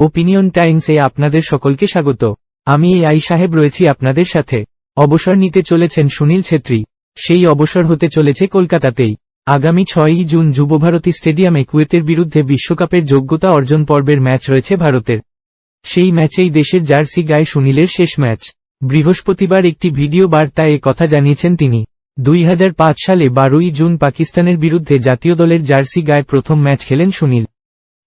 Opinion টাইমসে আপনাদের সকলকে স্বাগত। আমি এই আই সাহেব রয়েছি আপনাদের সাথে। অবসর নিতে চলেছেন সুনীল ছেত্রী। সেই অবসর হতে চলেছে কলকাতাতেই। আগামী ছয়ই জুন যুবভারতী স্টেডিয়ামে কুয়েতের বিরুদ্ধে বিশ্বকাপের যোগ্যতা অর্জন পর্বের ম্যাচ রয়েছে ভারতের। সেই ম্যাচেই দেশের জার্সি গায়ে সুনীলের শেষ ম্যাচ। বৃহস্পতিবার একটি ভিডিও বার্তায় এ কথা জানিয়েছেন তিনি। দুই হাজার পাঁচ সালে বারোই জুন পাকিস্তানের বিরুদ্ধে জাতীয় দলের জার্সি গায়ে প্রথম ম্যাচ খেলেন সুনীল।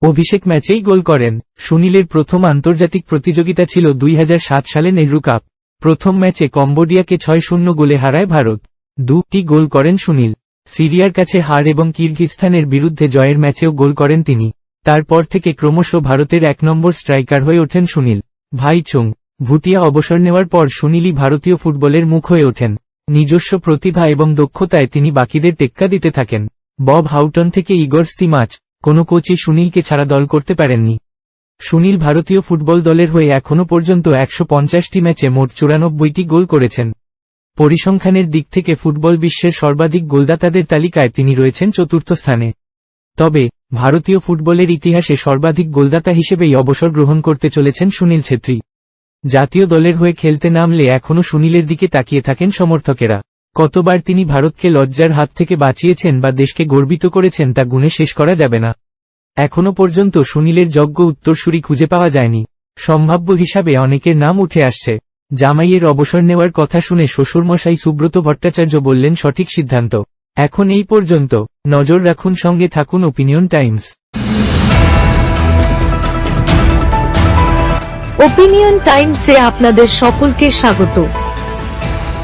অভিষেক ম্যাচেই গোল করেন। সুনীলের প্রথম আন্তর্জাতিক প্রতিযোগিতা ছিল দুই হাজার সাত সালে নেহরু কাপ। প্রথম ম্যাচে কম্বোডিয়াকে ছয় শূন্য গোলে হারায় ভারত। দুটি গোল করেন সুনীল। সিরিয়ার কাছে হার এবং কিরগিজস্তানের বিরুদ্ধে জয়ের ম্যাচেও গোল করেন তিনি। তারপর থেকে ক্রমশ ভারতের এক নম্বর স্ট্রাইকার হয়ে ওঠেন সুনীল। ভাই চুং। ভুটিয়া অবসর নেওয়ার পর সুনীলই ভারতীয় ফুটবলের মুখ হয়ে ওঠেন। নিজস্ব প্রতিভা এবং দক্ষতায় তিনি বাকিদের টেক্কা দিতে থাকেন। বব হাউটন থেকে ইগর স্তিমাচ কোনো কোচই সুনীলকে ছাড়া দল করতে পারেননি। সুনীল ভারতীয় ফুটবল দলের হয়ে এখনও পর্যন্ত একশো পঞ্চাশটি ম্যাচে মোট চুরানব্বইটি গোল করেছেন। পরিসংখ্যানের দিক থেকে ফুটবল বিশ্বের সর্বাধিক গোলদাতাদের তালিকায় তিনি রয়েছেন চতুর্থ স্থানে। তবে, ভারতীয় ফুটবলের ইতিহাসে সর্বাধিক গোলদাতা হিসেবেই অবসর গ্রহণ করতে চলেছেন সুনীল ছেত্রী। জাতীয় দলের হয়ে খেলতে নামলে এখনও সুনীলের দিকে তাকিয়ে থাকেন সমর্থকেরা। কতবার তিনি ভারতকে লজ্জার হাত থেকে বাঁচিয়েছেন বা দেশকে গর্বিত করেছেন তা গুণে শেষ করা যাবে না। এখনও পর্যন্ত সুনীলের যজ্ঞ উত্তরসূরি খুঁজে পাওয়া যায়নি। সম্ভাব্য হিসাবে অনেকের নাম উঠে আসছে। জামাইয়ের অবসর নেওয়ার কথা শুনে শ্বশুরমশাই সুব্রত ভট্টাচার্য বললেন, সঠিক সিদ্ধান্ত। এখন এই পর্যন্ত নজর রাখুন, সঙ্গে থাকুন ওপিনিয়ন টাইমস। ওপিনিয়ন টাইমসে আপনাদের সকলকে স্বাগত।